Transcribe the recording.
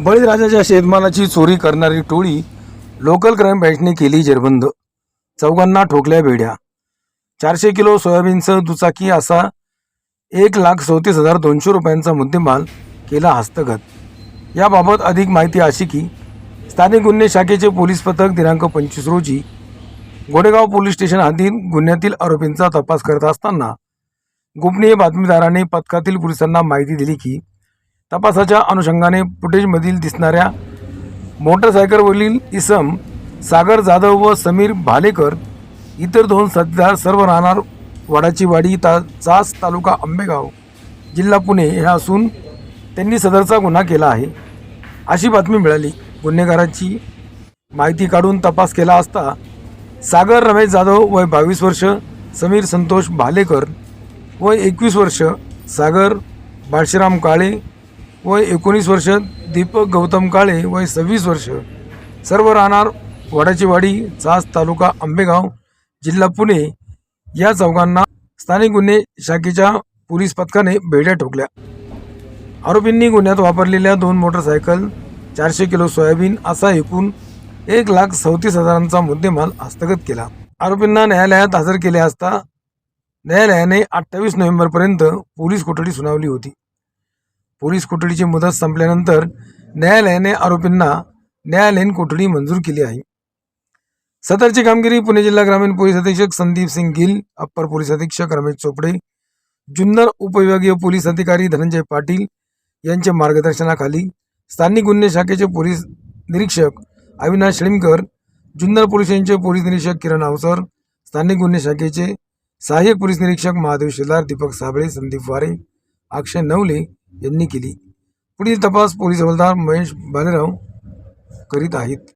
बळीराजाच्या शेतमालाची चोरी करणारी टोळी लोकल क्राईम बँचने केली जेरबंद. चौघांना ठोकल्या बेड्या. चारशे किलो सोयाबीनचं दुचाकी असा एक लाख चौतीस हजार दोनशे रुपयांचा मुद्देमाल केला हस्तगत. याबाबत अधिक माहिती अशी की स्थानिक गुन्हे शाखेचे पोलीस पथक दिनांक पंचवीस रोजी गोडेगाव पोलीस स्टेशन हद्दीत गुन्ह्यातील आरोपींचा तपास करत असताना गोपनीय बातमीदाराने पथकातील पोलिसांना माहिती दिली की तपासाच्या अनुषंगाने फुटेजमधील दिसणाऱ्या मोटरसायकलवरील इसम सागर जाधव व समीर भालेकर इतर दोन सध्या सर्व राहणार वाडाची वाडी ता चास तालुका आंबेगाव जिल्हा पुणे हे असून त्यांनी सदरचा गुन्हा केला आहे. अशी बातमी मिळाली. गुन्हेगाराची माहिती काढून तपास केला असता सागर रमेश जाधव वय बावीस वर्ष समीर संतोष भालेकर वय एकवीस वर्ष सागर बाळशीराम काळे वय एकोणीस वर्ष दीपक गौतम काळे वय सव्वीस वर्ष. सर्व राहणार वडाचीवाडी चास तालुका आंबेगाव जिल्हा पुणे. या चौघांना स्थानिक गुन्हे शाखेच्या पोलीस पथकाने बेड्या ठोकल्या. आरोपींनी गुन्ह्यात वापरलेल्या दोन मोटरसायकल चारशे किलो सोयाबीन असा एकूण एक लाख चौतीस हजारांचा मुद्देमाल हस्तगत केला. आरोपींना न्यायालयात हजर केले असता न्यायालयाने अठ्ठावीस नोव्हेंबरपर्यंत पोलीस कोठडी सुनावली होती. पोलीस कोठडीची मुदत संपल्यानंतर न्यायालयाने आरोपींना न्यायालयीन कोठडी मंजूर केली आहे. सदरची कामगिरी पुणे जिल्हा ग्रामीण पोलीस अधीक्षक संदीप सिंग गिल अप्पर पोलीस अधीक्षक रमेश चोपडे जुन्नर उपविभागीय पोलीस अधिकारी धनंजय पाटील यांच्या मार्गदर्शनाखाली स्थानिक गुन्हे शाखेचे पोलीस निरीक्षक अविनाश शिळीमकर जुन्नर पोलीस यांचे पोलीस निरीक्षक किरण अवसर स्थानिक गुन्हे शाखेचे सहाय्यक पोलीस निरीक्षक महादेव शेलार दीपक साबळे संदीप वारे अक्षय नवले यांनी केली. पुढील तपास पोलीस हवालदार महेश भालेराव करीत आहेत.